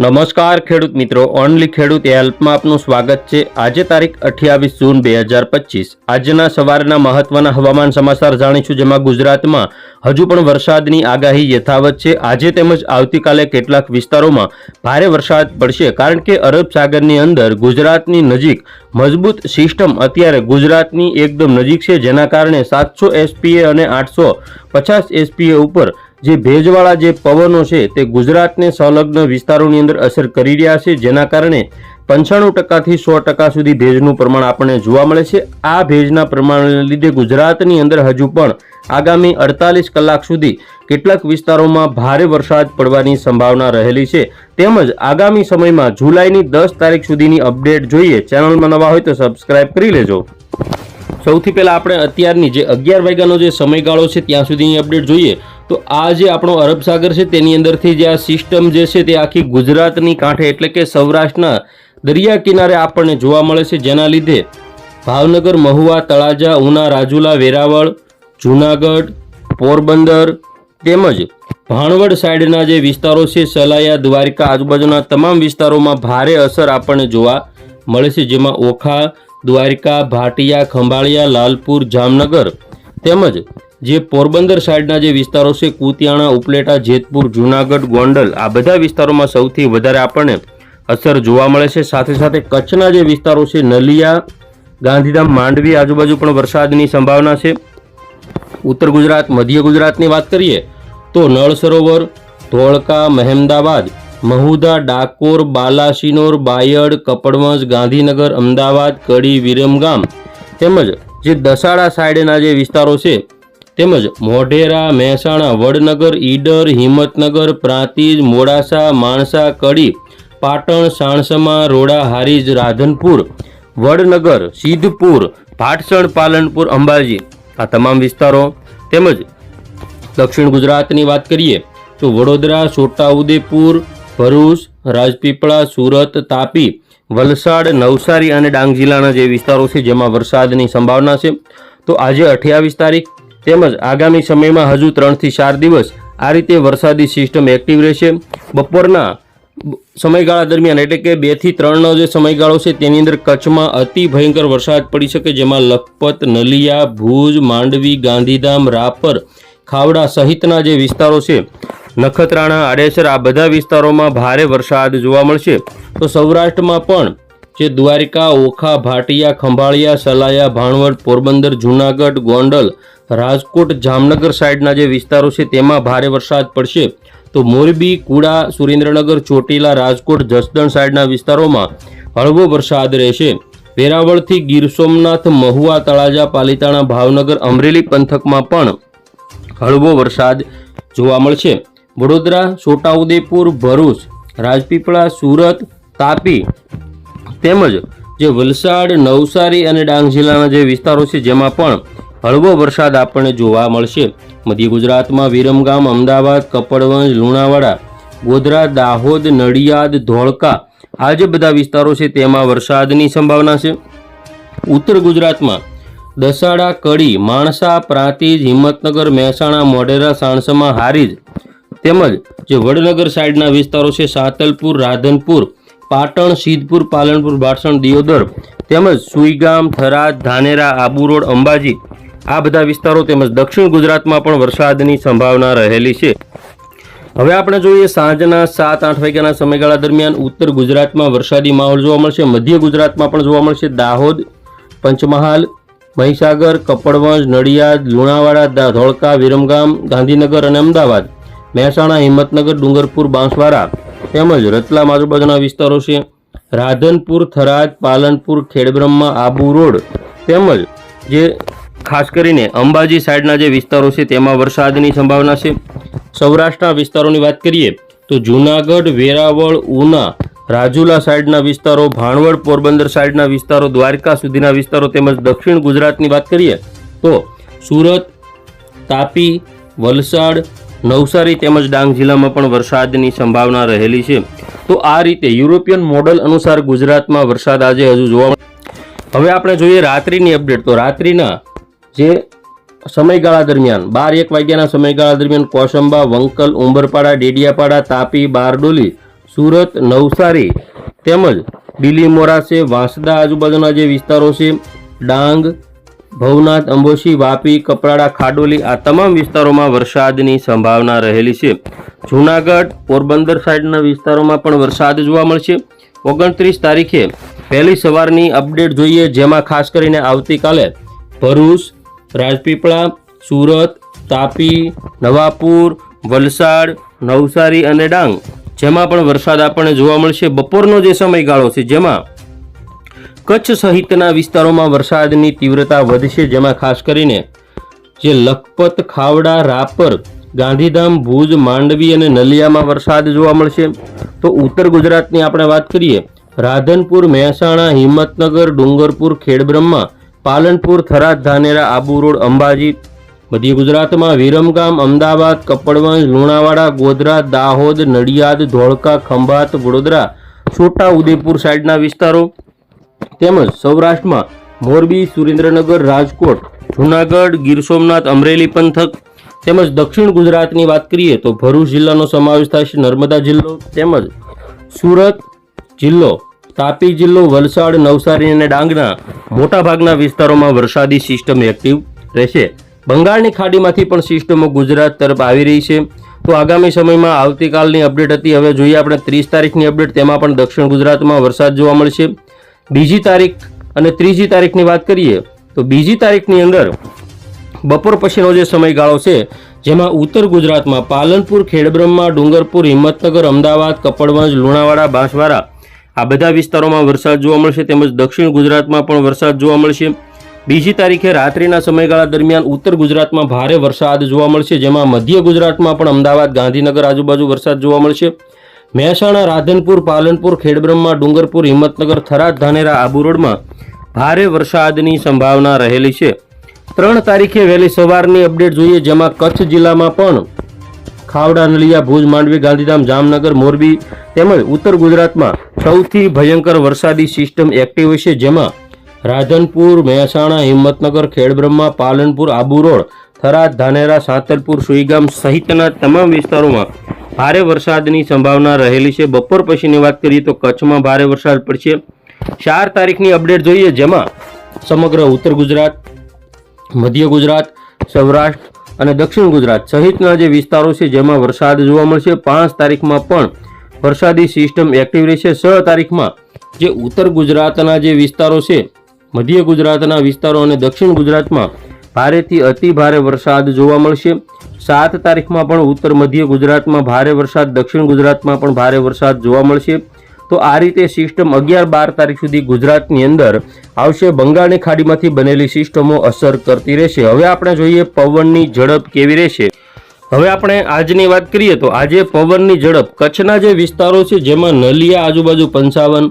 નમસ્કાર ખેડૂત મિત્રો, ઓનલી ખેડૂત હેલ્પમાં આપનું સ્વાગત છે. આજે તારીખ અઠ્યાવીસ જૂન બે હજાર પચીસ. આજના સવારના મહત્વના હવામાન સમાચાર જાણીશું, જેમાં ગુજરાતમાં હજુ પણ વરસાદની આગાહી યથાવત છે. આજે તેમજ આવતીકાલે કેટલાક વિસ્તારોમાં ભારે વરસાદ પડશે, કારણ કે અરબ સાગરની અંદર ગુજરાતની નજીક મજબૂત સિસ્ટમ અત્યારે ગુજરાતની એકદમ નજીક છે, જેના કારણે સાતસો એસપીએ અને આઠસો પચાસ એસપીએ ઉપર જે ભેજવાળા જે પવનો છે તે ગુજરાતને સંલગ્ન વિસ્તારોની અંદર અસર કરી રહ્યા છે, જેના કારણે પંચાણું ટકાથી સો ટકા સુધી ભેજનું પ્રમાણ આપણને જોવા મળે છે. આ ભેજના પ્રમાણને લીધે ગુજરાતની અંદર હજુ પણ આગામી અડતાલીસ કલાક સુધી કેટલાક વિસ્તારોમાં ભારે વરસાદ પડવાની સંભાવના રહેલી છે. તેમજ આગામી સમયમાં જુલાઈની દસ તારીખ સુધીની અપડેટ જોઈએ. ચેનલમાં નવા હોય તો સબસ્ક્રાઇબ કરી લેજો. સૌથી પહેલાં આપણે અત્યારની જે અગિયાર વાગ્યાનો જે સમયગાળો છે, ત્યાં સુધીની અપડેટ જોઈએ. તો આ જે આપણો અરબ સાગર છે, તેની અંદરથી જે આ સિસ્ટમ જે છે, તે આખી ગુજરાતની કાંઠે એટલે કે સૌરાષ્ટ્રના દરિયા કિનારે આપણને જોવા મળે છે. જેના લીધે ભાવનગર, મહુવા, તળાજા, ઉના, રાજુલા, વેરાવળ, જૂનાગઢ, પોરબંદર તેમજ ભાણવડ સાઈડના જે વિસ્તારો છે, સલાયા, દ્વારિકા આજુબાજુના તમામ વિસ્તારોમાં ભારે અસર આપણને જોવા મળે છે. જેમાં ઓખા, દ્વારિકા, ભાટિયા, ખંભાળિયા, લાલપુર, જામનગર તેમજ જે પોરબંદર સાઈડના જે વિસ્તારો છે, કુતિયાણા, ઉપલેટા, જેતપુર, જૂનાગઢ, ગોંડલ, આ બધા વિસ્તારોમાં સૌથી વધારે આપણને અસર જોવા મળે છે. સાથે સાથે કચ્છના જે વિસ્તારો છે, નલિયા, ગાંધીધામ, માંડવી, આજુબાજુ પણ વરસાદની સંભાવના છે. ઉત્તર ગુજરાત, મધ્ય ગુજરાતની વાત કરીએ તો નળ સરોવર, ધોળકા, મહેમદાવાદ, મહુદા, ડાકોર, બાલાસિનોર, બાયડ, કપડવંજ, ગાંધીનગર, અમદાવાદ, કડી, વિરમગામ તેમજ જે દસાડા સાઈડના જે વિસ્તારો છે તેમજ મોઢેરા, મહેસાણા, વડનગર, ઈડર, હિંમતનગર, પ્રાંતિજ, મોડાસા, માણસા, કડી, પાટણ, સાણસમા, રોડા, હારીજ, રાધનપુર, વડનગર, સિદ્ધપુર, ભાટસણ, પાલનપુર, અંબાજી આ તમામ વિસ્તારો. તેમજ દક્ષિણ ગુજરાતની વાત કરીએ તો વડોદરા, છોટાઉદેપુર, ભરૂચ, રાજપીપળા, સુરત, તાપી, વલસાડ, નવસારી અને ડાંગ જિલ્લાના જે વિસ્તારો છે જેમાં વરસાદની સંભાવના છે. તો આજે અઠ્યાવીસ તારીખ તેમજ આગામી સમયમાં હજુ ત્રણથી ચાર દિવસ આ રીતે વરસાદી સિસ્ટમ એક્ટિવ રહેશે. બપોરના સમયગાળા દરમિયાન એટલે કે બેથી ત્રણનો જે સમયગાળો છે તેની અંદર કચ્છમાં અતિ ભયંકર વરસાદ પડી શકે, જેમાં લખપત, નલિયા, ભુજ, માંડવી, ગાંધીધામ, રાપર, ખાવડા સહિતના જે વિસ્તારો છે, નખત્રાણા, આડેસર આ બધા વિસ્તારોમાં ભારે વરસાદ જોવા મળશે. તો સૌરાષ્ટ્રમાં પણ જે દ્વારિકા, ઓખા, ભાટિયા, ખંભાળિયા, સલાયા, ભાણવડ, પોરબંદર, જૂનાગઢ, ગોંડલ, રાજકોટ, જામનગર સાઈડના જે વિસ્તારો છે તેમાં ભારે વરસાદ પડશે. તો મોરબી, કુડા, સુરેન્દ્રનગર, ચોટીલા, રાજકોટ, જસદણ સાઈડના વિસ્તારોમાં હળવો વરસાદ રહેશે. વેરાવળથી ગીર સોમનાથ, મહુવા, તળાજા, પાલિતાણા, ભાવનગર, અમરેલી પંથકમાં પણ હળવો વરસાદ જોવા મળશે. વડોદરા, છોટાઉદેપુર, ભરૂચ, રાજપીપળા, સુરત, તાપી તેમજ જે વલસાડ, નવસારી અને ડાંગ જિલ્લાના જે વિસ્તારો છે, જેમાં પણ હળવો વરસાદ આપણને જોવા મળશે. મધ્ય ગુજરાતમાં વિરમગામ, અમદાવાદ, કપડવંજ, લુણાવાડા, ગોધરા, દાહોદ, નડિયાદ, ધોળકા આ જે બધા વિસ્તારો છે, તેમાં વરસાદની સંભાવના છે. ઉત્તર ગુજરાતમાં દસાડા, કડી, માણસા, પ્રાંતિજ, હિંમતનગર, મહેસાણા, મોઢેરા, સાણસમાં, હારીજ તેમજ જે વડનગર સાઈડના વિસ્તારો છે, સાતલપુર, રાધનપુર પાટણ, સિદ્ધપુર, પાલનપુર, બારસણ, દિયોદર તેમજ સુઈગામ, થરાદ, ધાનેરા, આબુ રોડ, અંબાજી આ બધા વિસ્તારો તેમજ દક્ષિણ ગુજરાતમાં પણ વરસાદની સંભાવના રહેલી છે. હવે આપણે જોઈએ સાંજના સાત આઠ વાગ્યાના સમયગાળા દરમિયાન ઉત્તર ગુજરાતમાં વરસાદી માહોલ જોવા મળશે, મધ્ય ગુજરાતમાં પણ જોવા મળશે દાહોદ, પંચમહાલ, મહીસાગર, કપડવંજ, નડિયાદ, લુણાવાડા ધોળકા, વિરમગામ, ગાંધીનગર અને અમદાવાદ, મહેસાણા, હિંમતનગર, ડુંગરપુર, બાંસવાડા તેમજ રતલામ આજુબાજુના વિસ્તારો છે. રાધનપુર, થરાદ, પાલનપુર, ખેડબ્રહ્મા, આબુ રોડ તેમજ જે ખાસ કરીને અંબાજી સાઈડના જે વિસ્તારો છે તેમાં વરસાદની સંભાવના છે. સૌરાષ્ટ્રના વિસ્તારોની વાત કરીએ તો જૂનાગઢ, વેરાવળ, ઉના, રાજુલા સાઈડના વિસ્તારો, ભાણવડ, પોરબંદર સાઈડના વિસ્તારો, દ્વારકા સુધીના વિસ્તારો તેમજ દક્ષિણ ગુજરાતની વાત કરીએ તો સુરત, તાપી, વલસાડ નવસારી તેમજ ડાંગ જિલ્લામાં પણ વરસાદની સંભાવના રહેલી છે. તો આ રીતે યુરોપિયન મોડલ અનુસાર ગુજરાતમાં વરસાદ આજે હજુ જોવા હવે આપણે જોઈએ રાત્રિની અપડેટ. તો રાત્રિના જે સમયગાળા દરમિયાન, બાર એક વાગ્યાના સમયગાળા દરમિયાન કોસંબા, વંકલ, ઉંબરપાડા, ડેડિયાપાડા, તાપી, બારડોલી, સુરત, નવસારી તેમજ બિલીમોરા છે, વાંસદા આજુબાજુના જે વિસ્તારો છે, ડાંગ ભવનાથ, અંબોશી, વાપી, કપરાડા, ખાડોલી આ તમામ વિસ્તારોમાં વરસાદની સંભાવના રહેલી છે. જૂનાગઢ, પોરબંદર સાઈડના વિસ્તારોમાં પણ વરસાદ જોવા મળશે. ઓગણત્રીસ તારીખે પહેલી સવારની અપડેટ જોઈએ, જેમાં ખાસ કરીને આવતીકાલે ભરૂચ, રાજપીપળા, સુરત, તાપી, નવાપુર, વલસાડ, નવસારી અને ડાંગ, જેમાં પણ વરસાદ આપણને જોવા મળશે. બપોરનો જે સમયગાળો છે, જેમાં કચ્છ સહિતના વિસ્તારોમાં વરસાદની તીવ્રતા વધશે, જેમાં ખાસ કરીને જે લખપત, ખાવડા, રાપર, ગાંધીધામ, ભુજ, માંડવી અને નલિયામાં વરસાદ જોવા મળશે. તો ઉત્તર ગુજરાતની આપણે વાત કરીએ, રાધનપુર, મહેસાણા, હિંમતનગર, ડુંગરપુર, ખેડબ્રહ્મા, પાલનપુર, થરાદ, ધાનેરા, આબુ રોડ, અંબાજી, મધ્ય ગુજરાતમાં વિરમગામ, અમદાવાદ, કપડવંજ, લુણાવાડા, ગોધરા, દાહોદ, નડિયાદ, ધોળકા, ખંભાત, વડોદરા, છોટા ઉદેપુર સાઈડના વિસ્તારો તેમજ સૌરાષ્ટ્રમાં મોરબી, સુરેન્દ્રનગર, રાજકોટ, જૂનાગઢ, ગીર સોમનાથ, અમરેલી પંથક તેમજ દક્ષિણ ગુજરાતની વાત કરીએ તો ભરૂચ જિલ્લાનો સમાવેશ થાય છે નર્મદા જિલ્લો તેમજ સુરત જિલ્લો, તાપી જિલ્લો, વલસાડ, નવસારી અને ડાંગના મોટાભાગના વિસ્તારોમાં વરસાદી સિસ્ટમ એક્ટિવ રહેશે. બંગાળની ખાડીમાંથી પણ સિસ્ટમો ગુજરાત તરફ આવી રહી છે. તો આગામી સમયમાં આવતીકાલની અપડેટ હતી. હવે જોઈએ આપણે ત્રીસ તારીખની અપડેટ તેમાં પણ દક્ષિણ ગુજરાતમાં વરસાદ જોવા મળશે. બીજી તારીખ અને ત્રીજી તારીખની વાત કરીએ, તો બીજી તારીખની અંદર બપોર પછીનો જે સમયગાળો છે, જેમાં ઉત્તર ગુજરાતમાં પાલનપુર, ખેડબ્રહ્મા, ડુંગરપુર, હિંમતનગર, અમદાવાદ, કપડવંજ, લુણાવાડા, બાંસવાડા આ બધા વિસ્તારોમાં વરસાદ જોવા મળશે, તેમજ દક્ષિણ ગુજરાતમાં પણ વરસાદ જોવા મળશે. બીજી તારીખે રાત્રિના સમયગાળા દરમિયાન ઉત્તર ગુજરાતમાં ભારે વરસાદ જોવા મળશે, જેમાં મધ્ય ગુજરાતમાં પણ અમદાવાદ, ગાંધીનગર આજુબાજુ વરસાદ જોવા મળશે. મહેસાણા, રાધનપુર, પાલનપુર, ખેડબ્રહ્મા, ડુંગરપુર, હિંમતનગર, થરાદ, ધાનેરા, આબુ રોડમાં ભારે વરસાદની સંભાવના રહેલી છે. ત્રણ તારીખે વહેલી સવારની અપડેટ જોઈએ, જેમાં કચ્છ જિલ્લામાં પણ ખાવડા, નલિયા, ભુજ, માંડવી, ગાંધીધામ, જામનગર, મોરબી તેમજ ઉત્તર ગુજરાતમાં સૌથી ભયંકર વરસાદી સિસ્ટમ એક્ટિવ હશે જેમાં રાધનપુર, મહેસાણા, હિંમતનગર, ખેડબ્રહ્મા, પાલનપુર, આબુ રોડ, થરાદ, ધાનેરા, સાંતલપુર, સુઈગામ સહિતના તમામ વિસ્તારોમાં ભારે વરસાદની સંભાવના રહેલી છે. બપોર પછીની વાત કરીએ તો કચ્છમાં ભારે વરસાદ પડશે. ચાર તારીખની અપડેટ જોઈએ જેમાં સમગ્ર ઉત્તર ગુજરાત, મધ્ય ગુજરાત, સૌરાષ્ટ્ર અને દક્ષિણ ગુજરાત સહિતના જે વિસ્તારો છે જેમાં વરસાદ જોવા મળશે. પાંચ તારીખમાં પણ વરસાદી સિસ્ટમ એક્ટિવ રહેશે. છ તારીખમાં જે ઉત્તર ગુજરાતના જે વિસ્તારો છે, મધ્ય ગુજરાતના વિસ્તારો અને દક્ષિણ ગુજરાતમાં ભારેથી અતિ ભારે વરસાદ જોવા મળશે. સાત તારીખમાં પણ ઉત્તર મધ્ય ગુજરાતમાં ભારે વરસાદ, દક્ષિણ ગુજરાતમાં પણ ભારે વરસાદ જોવા મળશે. તો આ રીતે સિસ્ટમ અગિયાર બાર તારીખ સુધી ગુજરાતની અંદર આવશે. બંગાળની ખાડીમાંથી બનેલી સિસ્ટમો અસર કરતી રહેશે. હવે આપણે જોઈએ પવનની ઝડપ કેવી રહેશે. હવે આપણે આજની વાત કરીએ તો આજે પવનની ઝડપ કચ્છના જે વિસ્તારો છે, જેમાં નલિયા આજુબાજુ પંચાવન,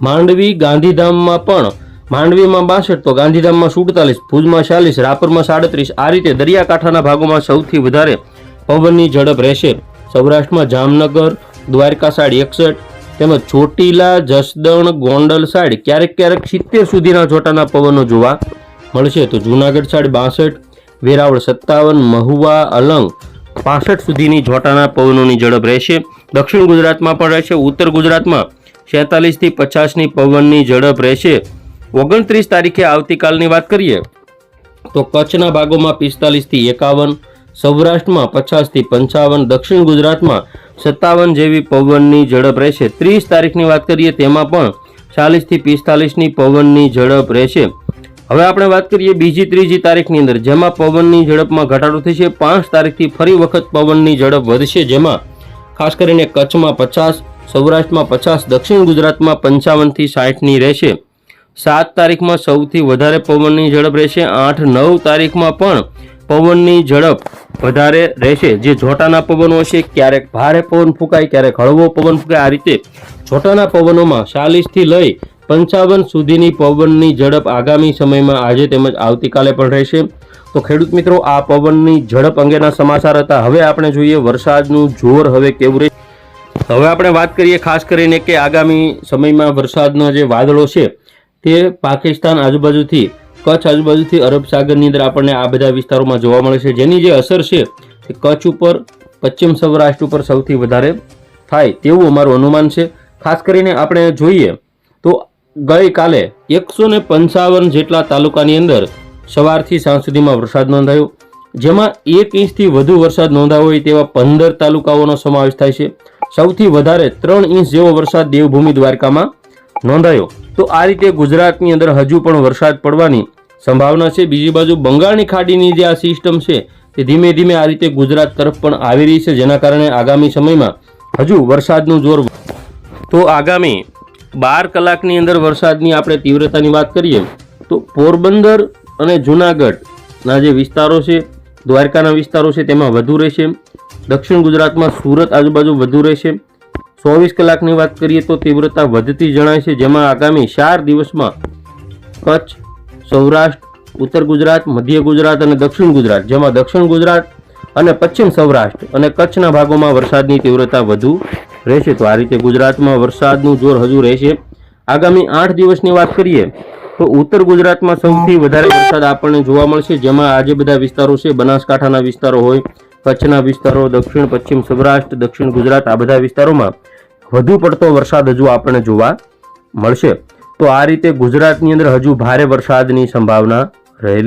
માંડવી, ગાંધીધામમાં પણ માંડવીમાં બાસઠ તો ગાંધીધામમાં સુડતાલીસ, ભુજમાં ચાલીસ, રાપરમાં સાડત્રીસ. આ રીતે દરિયાકાંઠાના ભાગોમાં સૌથી વધારે પવનની ઝડપ રહેશે. સૌરાષ્ટ્રમાં જામનગર, દ્વારકા સાઈડ એકસઠ, તેમજ ચોટીલા, જસદણ, ગોંડલ સાઈડ ક્યારેક ક્યારેક સિત્તેર સુધીના છોટાના પવનો જોવા મળશે. તો જૂનાગઢ સાઈડ બાસઠ, વેરાવળ સત્તાવન, મહુવા, અલંગ પાસઠ સુધીની જોટાના પવનોની ઝડપ રહેશે. દક્ષિણ ગુજરાતમાં પણ રહેશે. ઉત્તર ગુજરાતમાં છેતાલીસથી પચાસની પવનની ઝડપ રહેશે. ઓગણત્રીસ તારીખે આવતીકાલની વાત કરીએ, તો કચ્છના ભાગોમાં પિસ્તાલીસથી એકાવન, સૌરાષ્ટ્રમાં પચાસથી પંચાવન, દક્ષિણ ગુજરાતમાં સત્તાવન જેવી પવનની ઝડપ રહેશે. ત્રીસ તારીખની વાત કરીએ, તેમાં પણ ચાલીસથી પિસ્તાલીસની પવનની ઝડપ રહેશે. હવે આપણે વાત કરીએ બીજી, ત્રીજી તારીખની અંદર, જેમાં પવનની ઝડપમાં ઘટાડો થશે. પાંચ તારીખથી ફરી વખત પવનની ઝડપ વધશે, જેમાં ખાસ કરીને કચ્છમાં પચાસ, સૌરાષ્ટ્રમાં પચાસ, દક્ષિણ ગુજરાતમાં પંચાવનથી સાઠની રહેશે. સાત તારીખમાં સૌથી વધારે પવનની ઝડપ રહેશે. આઠ, નવ તારીખમાં પણ પવનની ઝડપ વધારે રહેશે. જે જોટાના પવનો હશે ક્યારેક ભારે પવન ફૂંકાય, ક્યારેક હળવો પવન ફૂંકાય. આ રીતે જોટાના પવનોમાં ચાલીસથી લઈ પંચાવન સુધીની પવનની ઝડપ આગામી સમયમાં આજે તેમજ આવતીકાલે પણ રહેશે. તો ખેડૂત મિત્રો, આ પવનની ઝડપ અંગેના સમાચાર હતા. હવે આપણે જોઈએ વરસાદનું જોર હવે કેવું રહે. હવે આપણે વાત કરીએ ખાસ કરીને કે આગામી સમયમાં વરસાદના જે વાદળો છે તે પાકિસ્તાન આજુબાજુથી, કચ્છ આજુબાજુથી અરબ સાગરની અંદર આપણને આ બધા વિસ્તારોમાં જોવા મળે છે. જેની જે અસર છે, તે કચ્છ ઉપર, પશ્ચિમ સૌરાષ્ટ્ર ઉપર સૌથી વધારે થાય તેવું અમારું અનુમાન છે. ખાસ કરીને આપણે જોઈએ તો ગઈકાલે એકસો ને પંચાવન જેટલા તાલુકાની અંદર સવારથી સાંજ સુધીમાં વરસાદ નોંધાયો. જેમાં એક ઇંચથી વધુ વરસાદ નોંધાયો હોય તેવા પંદર તાલુકાઓનો સમાવેશ થાય છે. સૌથી વધારે ત્રણ ઇંચ જેવો વરસાદ દેવભૂમિ દ્વારકામાં નોંધાયો. તો આ રીતે ગુજરાતની અંદર હજુ પણ વરસાદ પડવાની સંભાવના છે. બીજી બાજુ બંગાળની ખાડીની જે આ સિસ્ટમ છે, તે ધીમે ધીમે આ રીતે ગુજરાત તરફ પણ આવી રહી છે. જેના કારણે આગામી સમયમાં હજુ વરસાદનું જોર તો આગામી બાર કલાકની અંદર વરસાદની આપણે તીવ્રતાની વાત કરીએ, તો પોરબંદર અને જૂનાગઢના જે વિસ્તારો છે, દ્વારકાના વિસ્તારો છે, તેમાં વધુ રહેશે. દક્ષિણ ગુજરાતમાં સુરત આજુબાજુ વધુ રહેશે. ચોવીસ કલાકની વાત કરીએ તો તીવ્રતા વધતી જણાય છે, જેમાં આગામી ચાર દિવસમાં કચ્છ, સૌરાષ્ટ્ર, ઉત્તર ગુજરાત, મધ્ય ગુજરાત અને દક્ષિણ ગુજરાત, જેમાં દક્ષિણ ગુજરાત અને પશ્ચિમ સૌરાષ્ટ્ર અને કચ્છના ભાગોમાં વરસાદની તીવ્રતા વધુ રહેશે. તો આ રીતે ગુજરાતમાં વરસાદનું જોર હજુ રહેશે. આગામી આઠ દિવસની વાત કરીએ તો ઉત્તર ગુજરાતમાં સૌથી વધારે વરસાદ આપણને જોવા મળશે, જેમાં આજે બધા વિસ્તારો છે, બનાસકાંઠાના વિસ્તારો હોય, કચ્છના વિસ્તારો, દક્ષિણ, પશ્ચિમ સૌરાષ્ટ્ર, દક્ષિણ ગુજરાત, આ બધા વિસ્તારોમાં વધુ પડતો વરસાદ હજુ આપણને જોવા મળશે. તો આ રીતે ગુજરાતની અંદર હજુ ભારે વરસાદની સંભાવના રહેલી